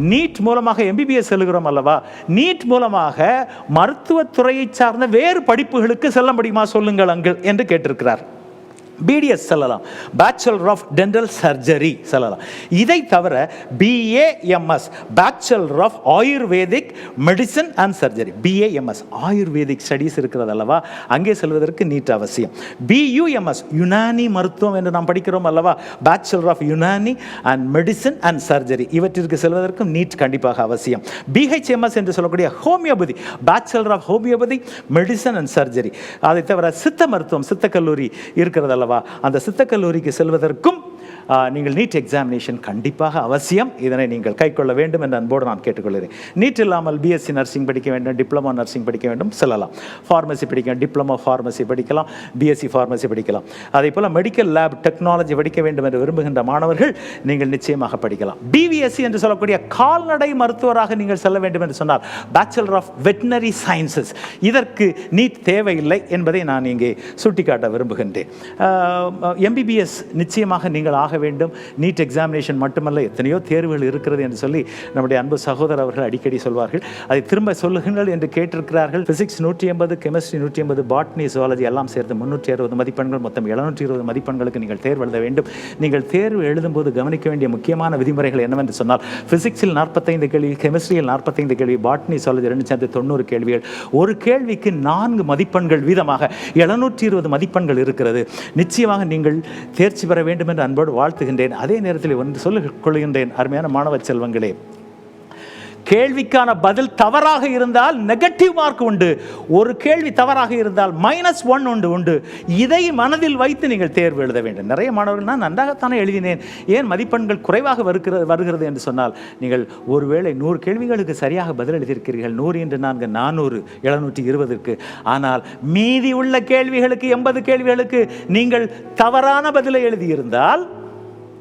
NEET மூலமாக MBBS செல்கிறோம் அல்லவா? நீட் மூலமாக மருத்துவத்துறையை சார்ந்த வேறு படிப்புகளுக்கு செல்ல முடியுமா? சொல்லுங்கள் அங்கு என்று கேட்டிருக்கிறார். பிடிஎஸ் சொல்லலாம். பேச்சுலர் ஆஃப் டென்டல் சர்ஜரி சொல்லலாம். இதை தவிர BAMS bachelor of Ayurvedic medicine and surgery BAMS Ayurvedic studies இருக்கிறது அல்லவா? அங்கே செல்வதற்கு நீட் அவசியம். பியூஎம்எஸ் யுனானி மருத்துவம் என்று நாம் படிக்கிறோம் அல்லவா? Bachelor of Unani and medicine and surgery இவற்றிற்கு செல்வதற்கும் நீட் கண்டிப்பாக அவசியம். பிஹெச்எம்எஸ் என்று சொல்லக்கூடிய homeopathy bachelor of homeopathy medicine and surgery அதை தவிர சித்த மருத்துவம் சித்த கல்லூரி இருக்கிறது அல்லவா? அந்த சித்த கல்லூரிக்கு செல்வதற்கும் நீங்கள் நீட் எக்ஸாமினேஷன் கண்டிப்பாக அவசியம். இதனை நீங்கள் கைக்கொள்ள வேண்டும் என்று அன்போடு நான் கேட்டுக்கொள்கிறேன். நீட் இல்லாமல் பிஎஸ்சி நர்சிங் படிக்க வேண்டும் டிப்ளமோ நர்சிங் படிக்க வேண்டும் செல்லலாம். ஃபார்மசி படிக்க டிப்ளமோ ஃபார்மசி படிக்கலாம் பிஎஸ்சி ஃபார்மசி படிக்கலாம். அதே போல் மெடிக்கல் லேப் டெக்னாலஜி படிக்க வேண்டும் என்று விரும்புகின்ற மாணவர்கள் நீங்கள் நிச்சயமாக படிக்கலாம். பிவிஎஸ்சி என்று சொல்லக்கூடிய கால்நடை மருத்துவராக நீங்கள் செல்ல வேண்டும் என்று சொன்னால் பேச்சுலர் ஆஃப் வெட்டினரி சயின்சஸ் இதற்கு நீட் தேவையில்லை என்பதை நான் இங்கே சுட்டிக்காட்ட விரும்புகின்றேன். எம்பிபிஎஸ் நிச்சயமாக நீங்கள் ஆக வேண்டும். நீட் எக்ஸாமினேஷன் மட்டுமல்ல எத்தனையோ தேர்வுகள் இருக்கிறது என்று சொல்லி நம்முடைய அன்பு சகோதரர் அவர்கள் அடிக்கடி சொல்வார்கள். அதை திரும்ப சொல்லுங்கள் என்று கேட்டிருக்கிறார்கள். பிசிக்ஸ் நூற்றி ஐம்பது கெமிஸ்ட்ரி நூற்றி ஐம்பது பாட்னி சுவாலஜி எல்லாம் சேர்த்து முன்னூற்றி அறுபது மதிப்பெண்கள் மொத்தம் எழுநூற்றி இருபது மதிப்பெண்களுக்கு நீங்கள் தேர்வு எழுத வேண்டும். நீங்கள் தேர்வு எழுதும்போது கவனிக்க வேண்டிய முக்கியமான விதிமுறைகள் என்னவென்று சொன்னால் பிசிக்ஸில் நாற்பத்தைந்து கேள்வி கெமிஸ்ட்ரியில் நாற்பத்தைந்து கேள்வி பாட்னி சுவாலஜி ரெண்டு சேர்ந்து தொண்ணூறு கேள்விகள். ஒரு கேள்விக்கு நான்கு மதிப்பெண்கள் வீதமாக எழுநூற்றி இருபது மதிப்பெண்கள் இருக்கிறது. நிச்சயமாக நீங்கள் தேர்ச்சி பெற வேண்டும் என்று அன்போடு வாழ்த்துகின்றேன். அதே நேரத்தில் ஒன்று சொல்லிக் கொள்கின்றேன் அருமையான மாணவ செல்வங்களே. கேள்விக்கான பதில் தவறாக இருந்தால் நெகட்டிவ் மார்க் உண்டு. ஒரு கேள்வி தவறாக இருந்தால் மைனஸ் ஒன் உண்டு உண்டு. இதை மனதில் வைத்து நீங்கள் தேர்வு எழுத வேண்டும். நிறைய மாணவர்கள் நான் நன்றாகத்தானே எழுதினேன். ஏன் மதிப்பெண்கள் குறைவாக வருகிறது வருகிறது என்று சொன்னால் நீங்கள் ஒருவேளை நூறு கேள்விகளுக்கு சரியாக பதில் எழுதியிருக்கிறீர்கள். நூறு என்று நான்கு நானூறு எழுநூற்றி இருபதுக்கு. ஆனால் மீதி உள்ள கேள்விகளுக்கு எண்பது கேள்விகளுக்கு நீங்கள் தவறான பதிலை எழுதியிருந்தால்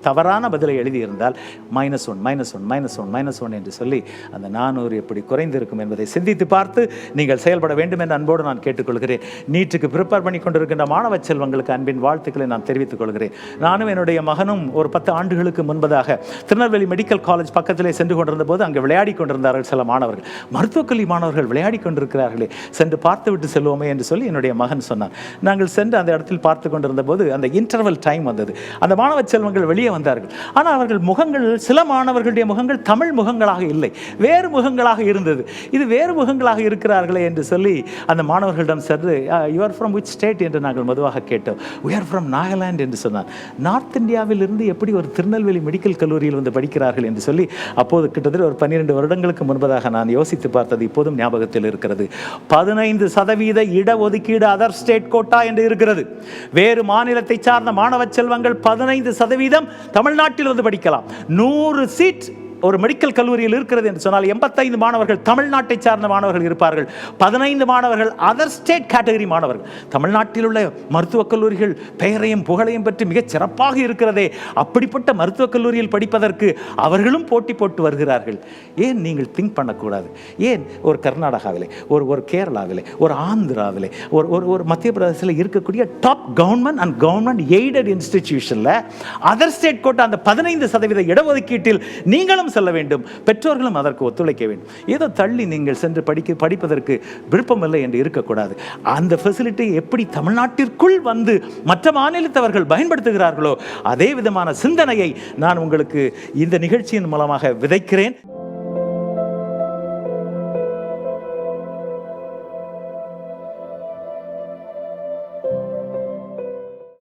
தவறான பதிலை எழுதியிருந்தால் minus one minus one minus one minus one என்று சொல்லி அந்த நானூறு எப்படி குறைந்திருக்கும் என்பதை சிந்தித்து பார்த்து நீங்கள் செயல்பட வேண்டும் என்று அன்போடு நான் கேட்டுக்கொள்கிறேன். நீட்டுக்கு ப்ரிப்பேர் பண்ணி கொண்டிருக்கின்ற மாணவ செல்வங்களுக்கு அன்பின் வாழ்த்துக்களை நான் தெரிவித்துக் கொள்கிறேன். நானும் என்னுடைய மகனும் ஒரு பத்து ஆண்டுகளுக்கு முன்பதாக திருநெல்வேலி மெடிக்கல் காலேஜ் பக்கத்திலே சென்று கொண்டிருந்த போது அங்கே விளையாடி கொண்டிருந்தார்கள் சில மாணவர்கள். மருத்துவக் கல்வி மாணவர்கள் விளையாடி கொண்டிருக்கிறார்களே சென்று பார்த்துவிட்டு செல்வோமே என்று சொல்லி என்னுடைய மகன் சொன்னான். நாங்கள் சென்று அந்த இடத்தில் பார்த்து கொண்டிருந்த போது அந்த இன்டர்வல் டைம் வந்தது. அந்த மாணவ செல்வங்கள் வெளியே வந்தார்கள். ஆனால் அவர்கள் முகங்கள் சில மாணவர்களுடைய முகங்கள் தமிழ் முகங்களாக இல்லை. வேறு முகங்களாக இருந்தது. இது வேறு முகங்களாக இருக்கிறார்களே என்று சொல்லி அந்த மாணவர்களிடம் சென்று யுவர் ஃப்ரம் விச் ஸ்டேட் என்று நாங்கள் மதுவாக கேட்டோம். உயர் ஃப்ரம் நாகாலாந்து என்று சொன்னார். நார்த் இந்தியாவில் இருந்து எப்படி ஒரு திருநெல்வேலி மெடிக்கல் கல்லூரியில் வந்து படிக்கிறார்கள் என்று சொல்லி அப்போது கிட்டத்தட்ட ஒரு பன்னிரெண்டு வருடங்களுக்கு முன்பதாக நான் யோசித்து பார்த்தது இப்போதும் ஞாபகத்தில் இருக்கிறது. பதினைந்து சதவீத இடஒதுக்கீடு அதர் ஸ்டேட் கோட்டா என்று இருக்கிறது. வேறு மாநிலத்தை சார்ந்த மாணவ செல்வங்கள் பதினைந்து சதவீதம் தமிழ்நாட்டில் வந்து படிக்கலாம். நூறு சீட் ஒரு மெடிக்கல் கல்லூரியில் இருக்கிறது என்று சொன்னால் எண்பத்தைந்து மாணவர்கள் தமிழ்நாட்டை சார்ந்த மாணவர்கள் இருப்பார்கள். பதினைந்து மாணவர்கள் அதர் ஸ்டேட் கேட்டகரி மாணவர்கள். தமிழ்நாட்டில் உள்ள மருத்துவக் கல்லூரிகள் பெயரையும் புகழையும் பற்றி மிகச் சிறப்பாக இருக்கிறதே. அப்படிப்பட்ட மருத்துவக் கல்லூரியில் படிப்பதற்கு அவர்களும் போட்டி போட்டு வருகிறார்கள். ஏன் நீங்கள் திங்க் பண்ணக்கூடாது? ஏன் ஒரு கர்நாடகாவிலே ஒரு ஒரு கேரளாவிலே ஒரு ஆந்திராவிலே ஒரு ஒரு ஒரு மத்திய பிரதேசத்தில் இருக்கக்கூடிய top government and government aided இன்ஸ்டிடியூஷனில் other state கோட்டை அந்த பதினைந்து சதவீத இடஒதுக்கீட்டில் நீங்களும் செல்ல வேண்டும். பெற்றோர்களும் அதற்கு ஒத்துழைக்க வேண்டும். ஏதோ தள்ளி நீங்கள் சென்று படிக்க படிப்பதற்கு விருப்பமில்லை என்று இருக்கக்கூடாது. அந்த ஃபெசிலிட்டி எப்படி தமிழ்நாட்டிற்குள் வந்து மற்ற மாநிலத்தவர்கள் பயன்படுத்துகிறார்களோ அதே விதமான சிந்தனையை நான் உங்களுக்கு இந்த நிகழ்ச்சியின் மூலமாக விதைக்கிறேன்.